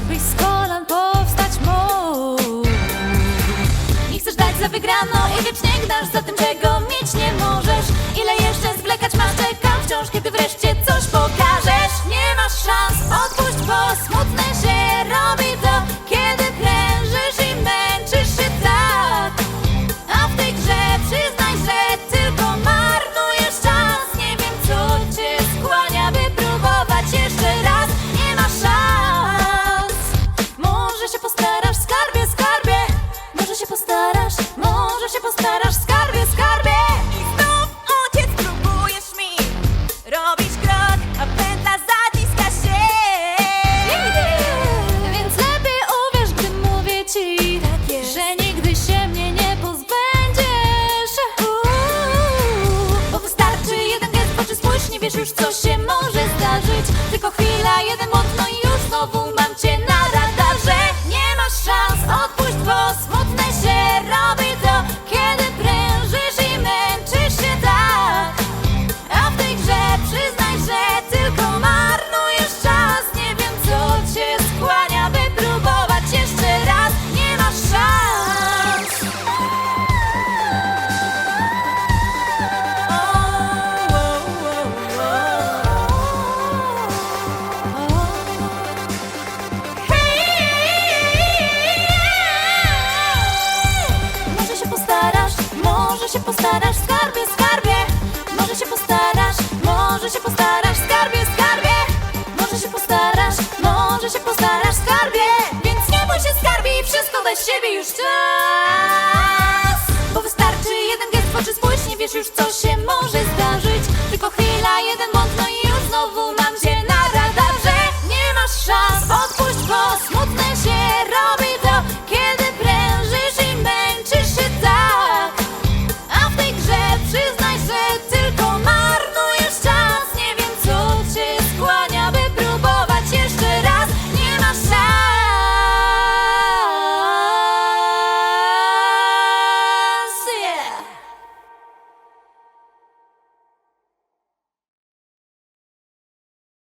byś z kolan powstać mógł Nie chcesz dać za wygraną i wiecznie gnasz za tym, czego mieć nie możesz. postarasz, skarbie, skarbie. Może się postarasz, może się postarasz, skarbie, skarbie. Może się postarasz, może się postarasz, skarbie. Więc nie bój się skarbie i wszystko weź siebie już czas. Bo wystarczy jeden gest w oczy spójrz, nie wiesz już co się może zdarzyć. Tylko chwila, jeden błąd, no i już znowu mam się na radarze. Nie masz szans, odpuść, bo smutne się robi.